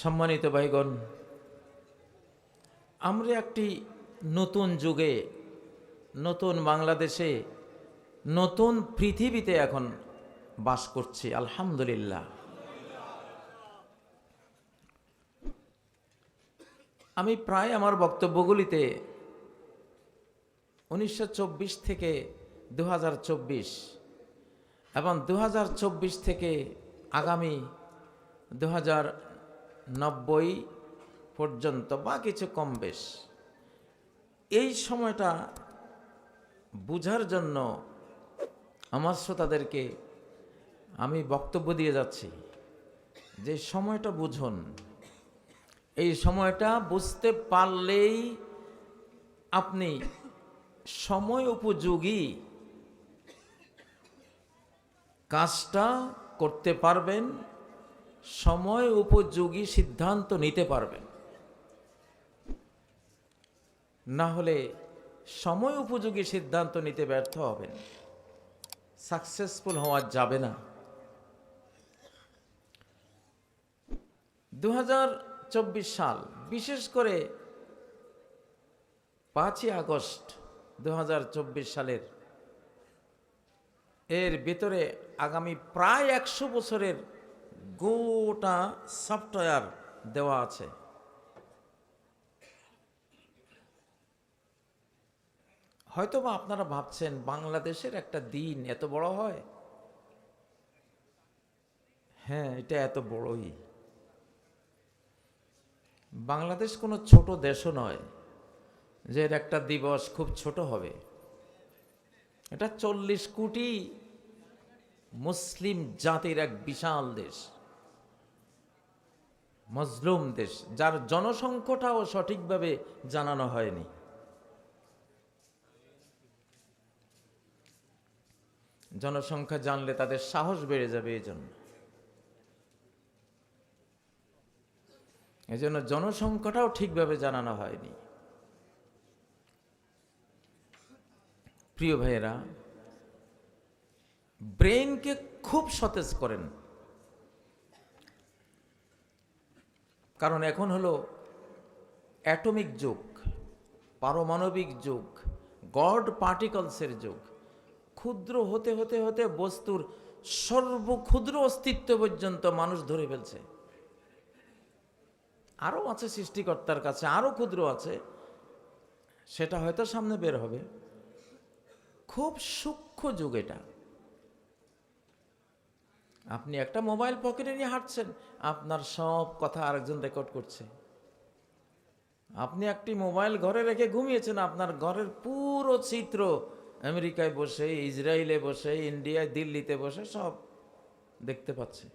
সম্মানিত ভাইগণ, আমরা একটি নতুন যুগে, নতুন বাংলাদেশে, নতুন পৃথিবীতে এখন বাস করছি, আলহামদুলিল্লাহ। আমি প্রায় আমার বক্তব্যগুলিতে উনিশশো চব্বিশ থেকে দু হাজার চব্বিশ এবং দু হাজার চব্বিশ থেকে আগামী দু হাজার নব্বই পর্যন্ত বা কিছু কম বেশ। এই সময়টা বুঝার জন্য আমার শ্রোতাদেরকে আমি বক্তব্য দিয়ে যাচ্ছি যে সময়টা বুঝুন। এই সময়টা বুঝতে পারলেই আপনি সময় উপযোগী কাজটা করতে পারবেন। সময় উপযোগী সিদ্ধান্ত নিতে পারবেন। না হলে সময় উপযোগী সিদ্ধান্ত নিতে ব্যর্থ হবেন। সাকসেসফুল হওয়া যাবে না। দু হাজার চব্বিশ সাল, বিশেষ করে পাঁচই আগস্ট দু হাজার চব্বিশ সালের, এর ভিতরে আগামী প্রায় একশো বছরের গোটা সফটওয়্যার দেওয়া আছে। হয়তোবা আপনারা ভাবছেন, বাংলাদেশের একটা দিন এত বড় হয়? হ্যাঁ এটা এত বড়ই। বাংলাদেশ কোনো ছোট দেশও নয়, যে একটা দিবস খুব ছোট হবে। এটা চল্লিশ কোটি মুসলিম জাতির এক বিশাল দেশ। মজলুম দেশ, যার জনসংখ্যাটাও সঠিকভাবে জানানো হয়নি। জনসংখ্যা জানলে তাদের সাহস বেড়ে যাবে এই জন্য। এই জন্য জনসংখ্যাটাও ঠিকভাবে জানানো হয়নি। প্রিয় ভাইয়েরা ব্রেনকে খুব সতেজ করেন। কারণ এখন হলো অ্যাটমিক যুগ, পারমাণবিক যুগ, গড পার্টিকলসের যুগ। ক্ষুদ্র হতে হতে হতে বস্তুর সর্বক্ষুদ্র অস্তিত্ব পর্যন্ত মানুষ ধরে ফেলছে। আরও আছে সৃষ্টিকর্তার কাছে, আরও ক্ষুদ্র আছে, সেটা হয়তো সামনে বের হবে। খুব সূক্ষ্ম যুগ এটা। আপনি একটা মোবাইল পকেটে নিয়ে হাঁটছেন, আপনার সব কথা আরেকজন রেকর্ড করছে। আপনি একটি মোবাইল ঘরে রেখে ঘুমিয়েছেন, আপনার ঘরের পুরো চিত্র আমেরিকায় বসে, ইসরায়েলে বসে, ইন্ডিয়ায়, দিল্লিতে বসে সব দেখতে পাচ্ছে।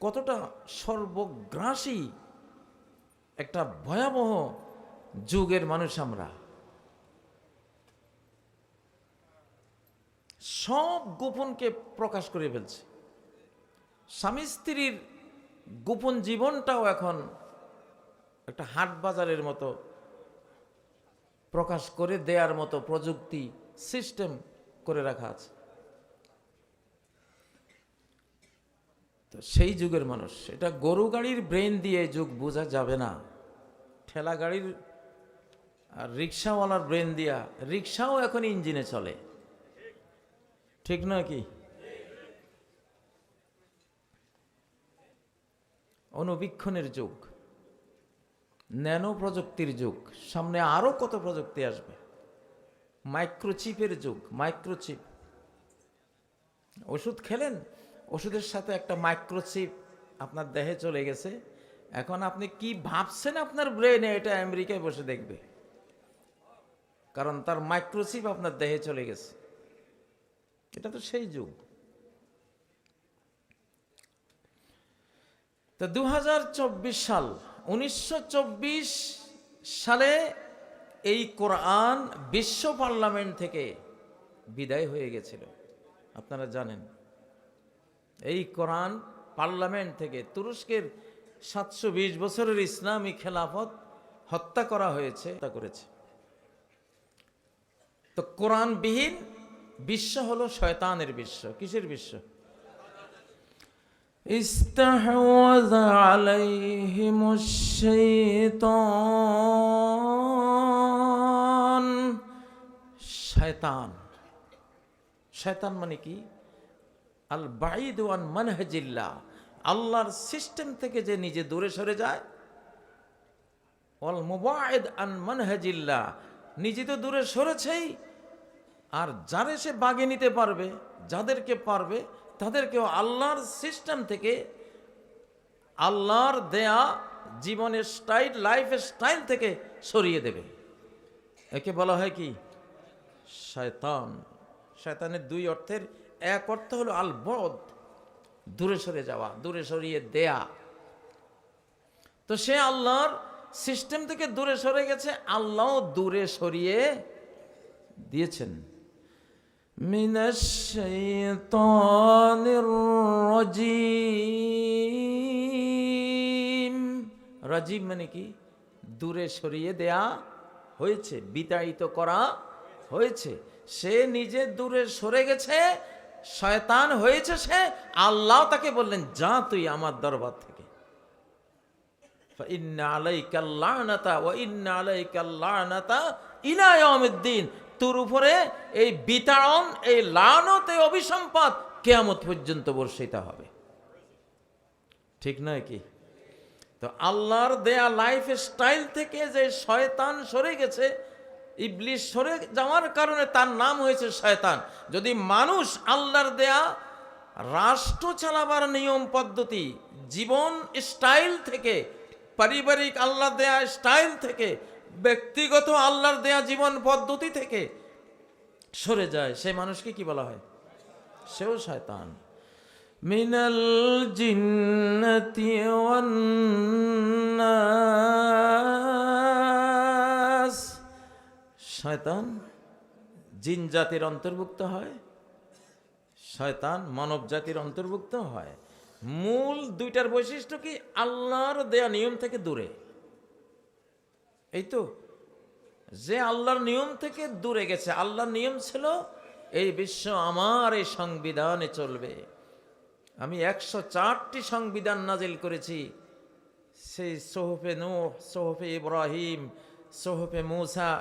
কতটা সর্বগ্রাসী একটা ভয়াবহ যুগের মানুষ আমরা। সব গোপনকে প্রকাশ করে ফেলছে। স্বামী স্ত্রীর গোপন জীবনটাও এখন একটা হাট বাজারের মতো প্রকাশ করে দেয়ার মতো প্রযুক্তি, সিস্টেম করে রাখা আছে। তো সেই যুগের মানুষ, এটা গরু গাড়ির ব্রেন দিয়ে যুগ বোঝা যাবে না। ঠেলা গাড়ির আর রিক্সাওয়ালার ব্রেন দিয়া, রিক্সাও এখন ইঞ্জিনে চলে। ঠিক নয় কি? অনুবীক্ষণের যুগ, ন্যানো প্রযুক্তির যুগ, সামনে আরও কত প্রযুক্তি আসবে? মাইক্রোচিপের যুগ, মাইক্রোচিপ। ওষুধ খেলেন? ওষুধের সাথে একটা মাইক্রোচিপ আপনার দেহে চলে গেছে। এখন আপনি কি ভাবছেন আপনার ব্রেনে এটা আমেরিকায় বসে দেখবে। কারণ তার মাইক্রোচিপ আপনার দেহে চলে গেছে। এটা তো সেই যুগ। তো দু সাল, উনিশশো সালে এই কোরআন বিশ্ব পার্লামেন্ট থেকে বিদায় হয়ে গেছিল। আপনারা জানেন, এই কোরআন পার্লামেন্ট থেকে তুরস্কের সাতশো বিশ বছরের ইসলামী খেলাফত হত্যা করা হয়েছে, হত্যা করেছে। তো কোরআনবিহীন বিশ্ব হলো শয়তানের বিশ্ব কিসের বিশ্ব استحوذ عليهم الشيطان শয়তান শয়তান মানে কি আল বাঈদ ওয়ান মানহাজিল্লাহ আল্লাহর সিস্টেম থেকে যে নিজে দূরে সরে যায় ওয়াল মুবাইদ আন মানহাজিল্লাহ নিজে তো দূরে সরেছেই আর যারে সে বাগে নিতে পারবে, যাদেরকে পারবে, তাদেরকেও আল্লাহর সিস্টেম থেকে আল্লাহর দেয়া জীবনের স্টাইল লাইফ স্টাইল থেকে সরিয়ে দেবে। একে বলা হয় কি? শয়তান। শয়তানের দুই অর্থের এক অর্থ হলো আল বদ দূরে সরে যাওয়া, দূরে সরিয়ে দেয়া। তো সে আল্লাহর সিস্টেম থেকে দূরে সরে গেছে আল্লাহ দূরে সরিয়ে দিয়েছেন। من الشيطان الرجيم রাজিম মানে কি দূরে সরিয়ে দেয়া হয়েছে বিতাড়িত করা হয়েছে সে নিজে দূরে সরে গেছে শয়তান হয়েছে সে আল্লাহ তাকে বললেন যা তুই আমার দরবার থেকে فإن عليك اللعنة وإن عليك اللعنة إلى মৃত্যুর উপরে এই বিতাড়ন, এই লানত, এই অভিসম্পাদ কেয়ামত পর্যন্ত বর্ষিত হবে। ঠিক নয় কি? তো আল্লাহর দেয়া লাইফ স্টাইল থেকে যে শয়তান সরে গেছে ইবলিশ সরে যাওয়ার কারণে তার নাম হয়েছে শয়তান। যদি মানুষ আল্লাহর দেয়া রাষ্ট্র চালাবার নিয়ম, পদ্ধতি, জীবন স্টাইল থেকে, পারিবারিক আল্লাহ দেয়া স্টাইল থেকে ব্যক্তিগত আল্লাহর দেয়া জীবন পদ্ধতি থেকে সরে যায়। সেই মানুষকে কি বলা হয়? সেও শয়তান। মিনাল জিন্নতি শয়তান জিন জাতির অন্তর্ভুক্ত হয়, শয়তান মানব জাতির অন্তর্ভুক্ত হয়। মূল দুইটার বৈশিষ্ট্য কি? আল্লাহর দেয়া নিয়ম থেকে দূরে। এই তো, যে আল্লাহর নিয়ম থেকে দূরে গেছে, আল্লাহর নিয়ম ছিল এই বিশ্ব আমার এই সংবিধানে চলবে। আমি একশো চারটি সংবিধান নাজিল করেছি। সেই সোহফে নূহ, সোহফে ইব্রাহিম, সোহফে মুসা,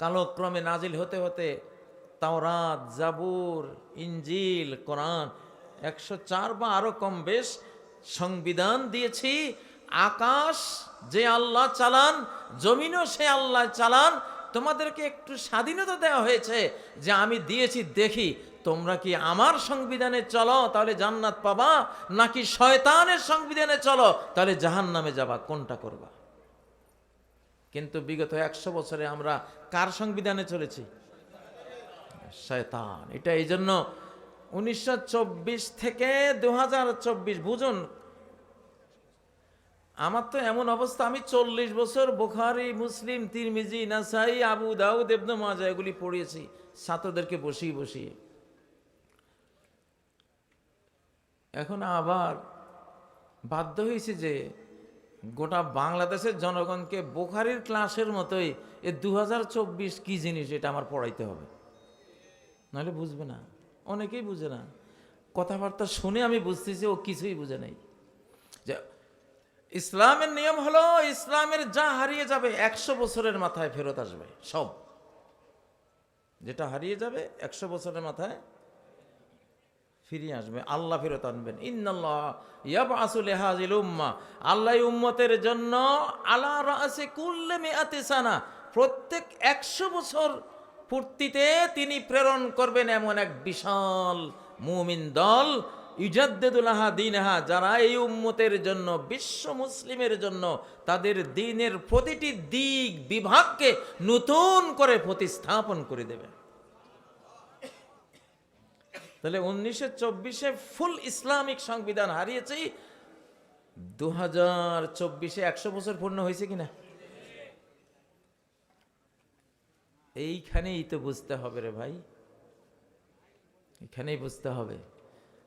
কালক্রমে নাজিল হতে হতে তাওরাত, জাবুর ইঞ্জিল কোরআন, একশো চার বা আরও কম বেশ সংবিধান দিয়েছি। আকাশ যে আল্লাহ চালান, জমিনও সে আল্লাহ চালান, তোমাদেরকে একটু স্বাধীনতা দেওয়া হয়েছে যে আমি দিয়েছি, দেখি, তোমরা কি আমার সংবিধানে চলো, তাহলে জান্নাত পাবা, নাকি শয়তানের সংবিধানে চলো, তাহলে জাহান নামে যাবা, কোনটা করবা? কিন্তু বিগত একশো বছরে আমরা কার সংবিধানে চলেছি? শয়তান। এটা এই জন্য উনিশশো চব্বিশ থেকে দুহাজার চব্বিশ, বুঝুন আমার তো এমন অবস্থা, আমি চল্লিশ বছর বোখারি, মুসলিম, তিরমিজি, নাসাই, আবু দাউদ এবনে মাজা এগুলি পড়িয়েছি, ছাত্রদেরকে বসিয়ে বসিয়ে। এখন আবার বাধ্য হয়েছে যে গোটা বাংলাদেশের জনগণকে বোখারির ক্লাসের মতোই এ দু কি জিনিস এটা আমার পড়াইতে হবে। নাহলে বুঝবে না, অনেকেই বুঝে না। কথাবার্তা শুনে আমি বুঝতেছি, ও কিছুই বুঝে নাই। যে ইসলামের নিয়ম হলো ইসলামের যা হারিয়ে যাবে একশো বছরের মাথায় ফেরত আসবে, সব। যেটা হারিয়ে যাবে একশো বছরের মাথায় ফিরিয়ে আসবে, আল্লাহ ফেরত আনবেন। ইন্নাল্লাহ ইয়াব আসুল হাজিল উম্মা, আল্লাহ উম্মতের জন্য আলা রাসে কুল্লে মেয়াতে সানা, প্রত্যেক একশো বছর পূর্তিতে তিনি প্রেরণ করবেন এমন এক বিশাল মুমিন দল ইজাদ্দেদুল্লাহা দিনহা, যারা এই উম্মতের জন্য, বিশ্ব মুসলিমের জন্য তাদের দিনের প্রতিটি দিক বিভাগকে নতুন করে প্রতিস্থাপন করে দেবে। তাহলে উনিশশো চব্বিশে ফুল ইসলামিক সংবিধান হারিয়েছি দু হাজার চব্বিশে একশো বছর পূর্ণ হয়েছে কিনা? এইখানেই তো বুঝতে হবে রে ভাই। এখানেই বুঝতে হবে।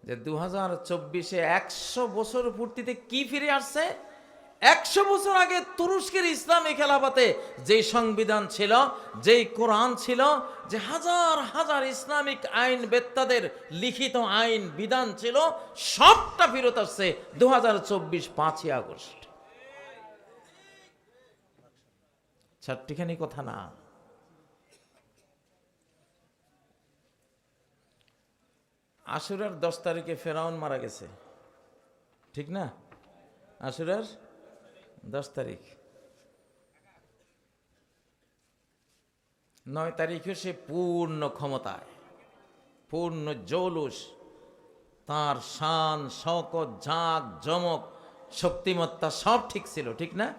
যে দু হাজার চব্বিশে একশো বছর পূর্তিতে কি ফিরে আসছে? একশো বছর আগে তুরস্কের ইসলামী খেলাফতে যে সংবিধান ছিল, যেই কোরআন ছিল, যে হাজার হাজার ইসলামিক আইন বেত্তাদের লিখিত আইন বিধান ছিল, সবটা ফেরত আসছে দু হাজার চব্বিশ পাঁচই আগস্ট। চারটিখানি কথা না। আশুরার দশ তারিখে ফেরাউন মারা গেছে। ঠিক না? আশুরার দশ তারিখ। নয় তারিখে সে পূর্ণ ক্ষমতায়, পূর্ণ জৌলুস, তার শান শকত ঝাঁক, জমক, শক্তিমত্তা সব ঠিক ছিল, ঠিক না?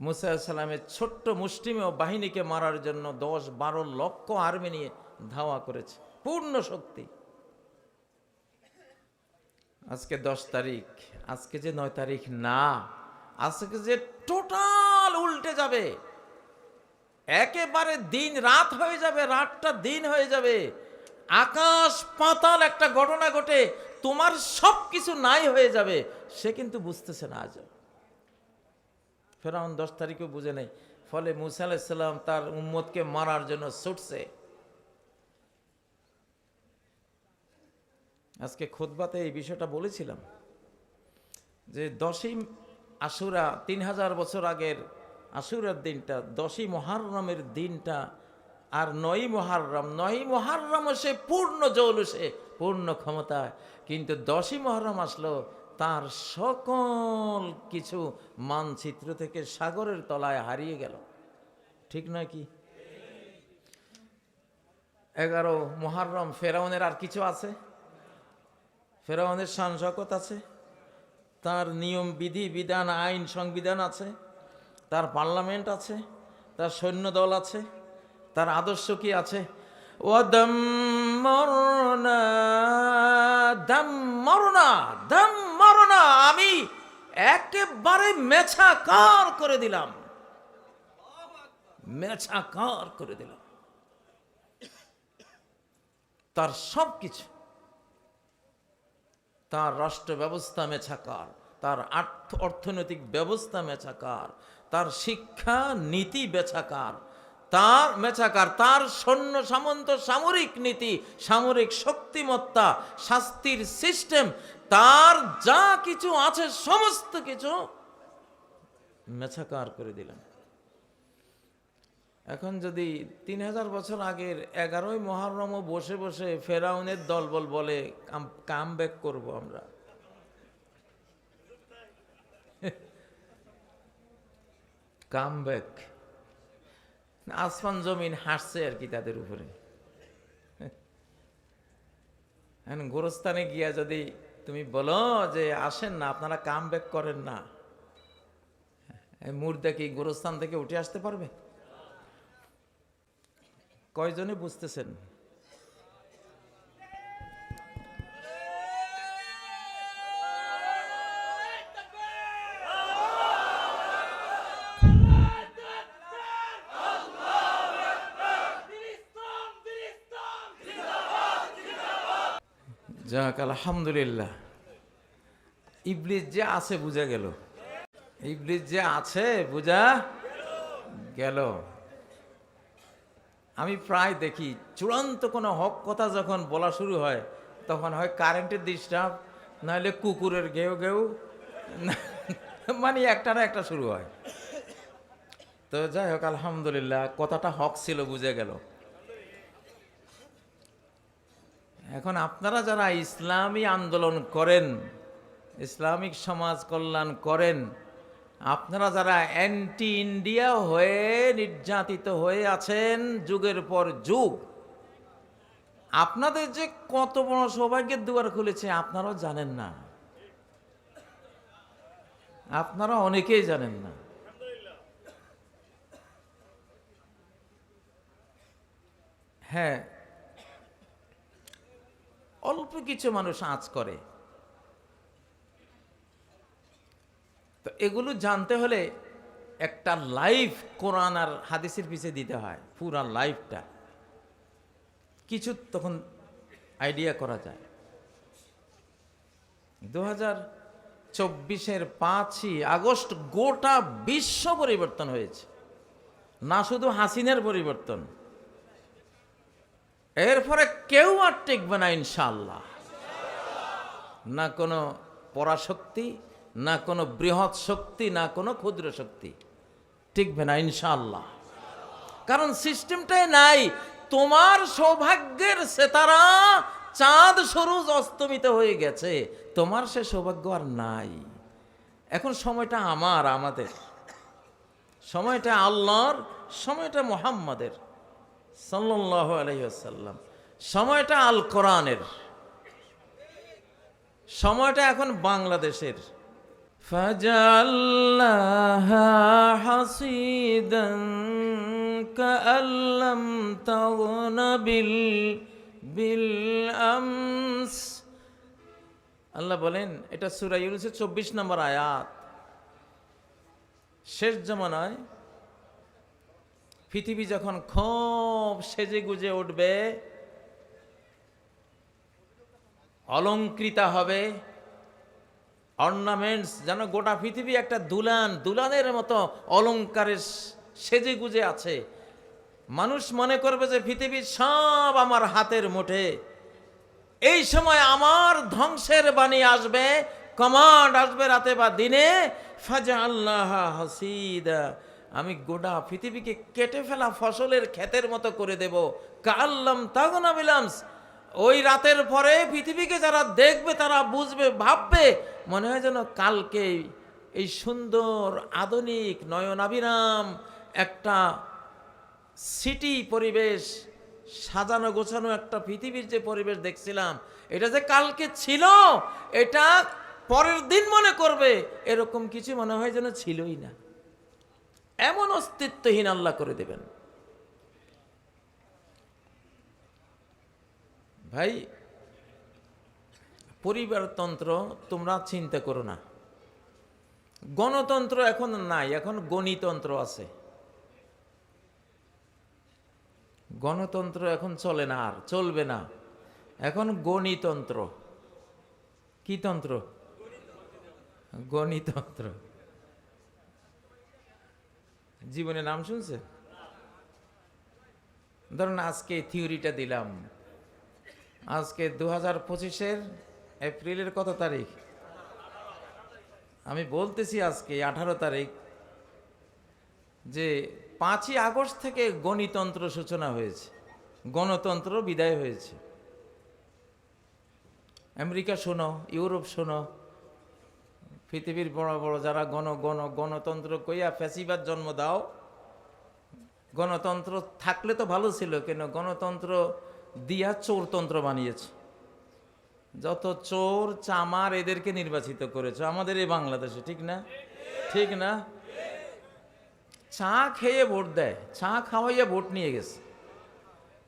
মুসা সালামের ছোট্ট মুষ্টিমেয় বাহিনীকে মারার জন্য দশ বারো লক্ষ আর্মি নিয়ে ধাওয়া করেছে, পূর্ণ শক্তি। আজকে দশ তারিখ, আজকে যে নয় তারিখ না, আজকে যে টোটাল উল্টে যাবে। একেবারে দিন রাত হয়ে যাবে, রাতটা দিন হয়ে যাবে। আকাশ পাতাল একটা ঘটনা ঘটে, তোমার সব কিছু নাই হয়ে যাবে, সে কিন্তু বুঝতেছে না আজও। ফেরাউন দশ তারিখও বুঝে নেই, ফলে মুসা আলাইসাল্লাম তার উম্মতকে মারার জন্য ছুটছে। আজকে খোদবাতে এই বিষয়টা বলেছিলাম যে দশই আশুরা তিন হাজার বছর আগের আশুরার দিনটা, দশই মহারমের দিনটা আর নয় মহারম নয় মহারম সে পূর্ণ জৌলুসে পূর্ণ ক্ষমতায়। কিন্তু দশই মহরম আসলো তার সকল কিছু মানচিত্র থেকে সাগরের তলায় হারিয়ে গেল। ঠিক নয় কি? এগারো মহারম ফেরাউনের আর কিছু আছে? ফেরাউনের শান শকত আছে, তার নিয়ম, বিধি, বিধান, আইন, সংবিধান আছে, তার পার্লামেন্ট আছে, তার সৈন্যদল আছে, তার আদর্শ কি আছে? আমি একেবারে মেছাকার করে দিলাম। মেছাকার করে দিলাম। তার সব কিছু তার রাষ্ট্র ব্যবস্থা মেছাকার তার আর্থ, অর্থনৈতিক ব্যবস্থা মেছাকার তার শিক্ষা নীতি বেছাকার তার মেছাকার তার সৈন্য সামন্ত সামরিক নীতি, সামরিক শক্তিমত্তা, শাস্তির সিস্টেম তার যা কিছু আছে, সমস্ত কিছু মেছাকার করে দিলাম এখন যদি তিন হাজার বছর আগের এগারোই মহারমও বসে বসে ফেরাউনের দলবল বলে কাম ব্যাক করব আমরা। কাম ব্যাক আসমান জমিন হাসছে আর কি তাদের উপরে। গোরস্থানে গিয়া যদি তুমি বলো যে আসেন না, আপনারা কাম ব্যাক করেন না মুর্দা কি গোরস্থান থেকে উঠে আসতে পারবে? কয়জনে বুঝতেছেন? যাক আলহামদুলিল্লাহ। ইবলিস যে আছে বুঝা গেল। ইবলিস যে আছে বুঝা গেল। আমি প্রায় দেখি, চূড়ান্ত কোনো হক কথা যখন বলা শুরু হয়, তখন হয় কারেন্টের ডিস্টার্ব, নাহলে কুকুরের ঘেউ ঘেউ মানে একটা না একটা শুরু হয়। তো যাই হোক, আলহামদুলিল্লাহ, কথাটা হক ছিল, বুঝে গেল। এখন আপনারা যারা ইসলামী আন্দোলন করেন, ইসলামিক সমাজ কল্যাণ করেন আপনারা যারা অ্যান্টি ইন্ডিয়া হয়ে নির্যাতিত হয়ে আছেন, যুগের পর যুগ, আপনাদের যে কত বড় সৌভাগ্যের দুয়ার খুলেছে আপনারাও জানেন না। আপনারা অনেকেই জানেন না। হ্যাঁ অল্প কিছু মানুষ আঁচ করে। তো এগুলো জানতে হলে একটা লাইফ কোরআন আর হাদিসের পিছিয়ে দিতে হয়, পুরা লাইফটা। কিছু তখন আইডিয়া করা যায়। দু হাজার চব্বিশের পাঁচই আগস্ট গোটা বিশ্ব পরিবর্তন হয়েছে। না শুধু হাসিনের পরিবর্তন, এরপরে কেউ আর টিকবে না ইনশাল্লাহ না কোনো পরাশক্তি না কোনো বৃহৎ শক্তি, না কোনো ক্ষুদ্র শক্তি। টিকবে না ইনশাল্লাহ কারণ সিস্টেমটাই নাই। তোমার সৌভাগ্যের সেতারা চাঁদ সরুজ অস্তমিত হয়ে গেছে। তোমার সে সৌভাগ্য আর নাই। এখন সময়টা আমার, আমাদের। সময়টা আল্লাহর, সময়টা মোহাম্মদের। সাল্লাহ আলহিহাসাল্লাম সময়টা আল কোরআনের। সময়টা এখন বাংলাদেশের। فجعلناها حصيدا كأن لم تغن بال بالأمس আল্লাহ বলেন এটা সুরা ইউনুসের চব্বিশ নম্বর আয়াত শেষ জমানায় পৃথিবী যখন খুব সেজে গুজে উঠবে অলঙ্কৃতা হবে অর্নামেন্টস, যেন গোটা পৃথিবী একটা দুলান, দুলানের মতো অলঙ্কারের সেজে গুজে আছে। মানুষ মনে করবে যে পৃথিবীর সব আমার হাতের মুঠে। এই সময় আমার ধ্বংসের বাণী আসবে, কমান্ড আসবে রাতে বা দিনে আল্লাহ হাসিদা। আমি গোটা পৃথিবীকে কেটে ফেলা ফসলের ক্ষেতের মতো করে দেব। কাল্লাম তাগনা বিলামস ওই রাতের পরে পৃথিবীকে যারা দেখবে, তারা বুঝবে, ভাববে, মনে হয় যেন কালকে এই সুন্দর, আধুনিক নয়নাবিরাম একটা সিটি পরিবেশ, সাজানো, গোছানো একটা পৃথিবীর যে পরিবেশ দেখছিলাম, এটা যে কালকে ছিল, এটা পরের দিন মনে করবে, এরকম কিছু মনে হয় যেন ছিলই না। এমন অস্তিত্বহীন আল্লাহ করে দেবেন। ভাই, পরিবারতন্ত্র তোমরা চিন্তা করো না। গণতন্ত্র এখন নাই, এখন গণিতন্ত্র আছে। গণতন্ত্র এখন চলে না আর, চলবে না। এখন গণিতন্ত্র। কি তন্ত্র? গণিতন্ত্র। জীবনে নাম শুনছে ধরুন আজকে থিওরিটা দিলাম। আজকে দু হাজার পঁচিশের এপ্রিলের কত তারিখ? আমি বলতেছি আজকে আঠারো তারিখ যে পাঁচই আগস্ট থেকে গণিতন্ত্র সূচনা হয়েছে। গণতন্ত্র বিদায় হয়েছে। আমেরিকা শোনো, ইউরোপ শোনো, পৃথিবীর বড় বড় যারা গণ গণ গণতন্ত্র কইয়া ফ্যাসিবাদ জন্ম দাও, গণতন্ত্র থাকলে তো ভালো ছিল কেন গণতন্ত্র দিয়া চোরতন্ত্র বানিয়েছে। যত চোর, চামার এদেরকে নির্বাচিত করেছে। আমাদের এই বাংলাদেশে, ঠিক না? ঠিক না? চা খেয়ে ভোট দেয়। চা খাওয়াইয়া ভোট নিয়ে গেছে।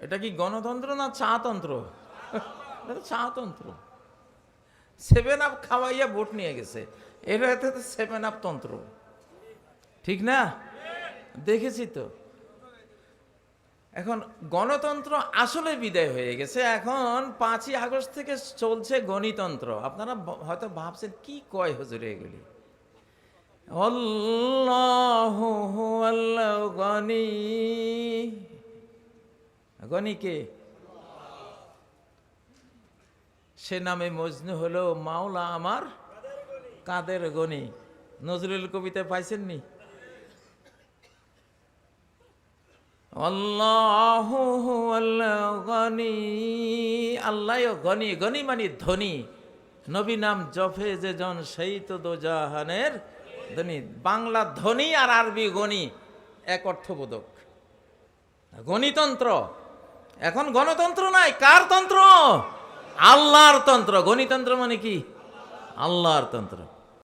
এটা কি গণতন্ত্র না চাতন্ত্র? চাতন্ত্র। সেভেন আপ খাওয়াইয়া ভোট নিয়ে গেছে। এটা সেভেন আপ তন্ত্র। ঠিক না? দেখেছি তো। এখন গণতন্ত্র আসলে বিদায় হয়ে গেছে। এখন পাঁচই আগস্ট থেকে চলছে গণিতন্ত্র। আপনারা হয়তো ভাবছেন, কি কয় হুজুরে এগুলি? গনি। কে? সে নামে মজনু হলো মাওলা আমার কাদের গণি নজরুল কবিতা পাইছেন পাইছেননি? আল্লাহ গনি গনি মানে ধনী। নবী নাম জফে যে জন সেই তো দোজাহানের ধনী। বাংলা ধনী আর আরবি গনি, এক অর্থবোধক। গণিতন্ত্র, এখন গণতন্ত্র নাই, কার তন্ত্র? আল্লাহর তন্ত্র। গণিতন্ত্র মানে কি? আল্লাহর তন্ত্র।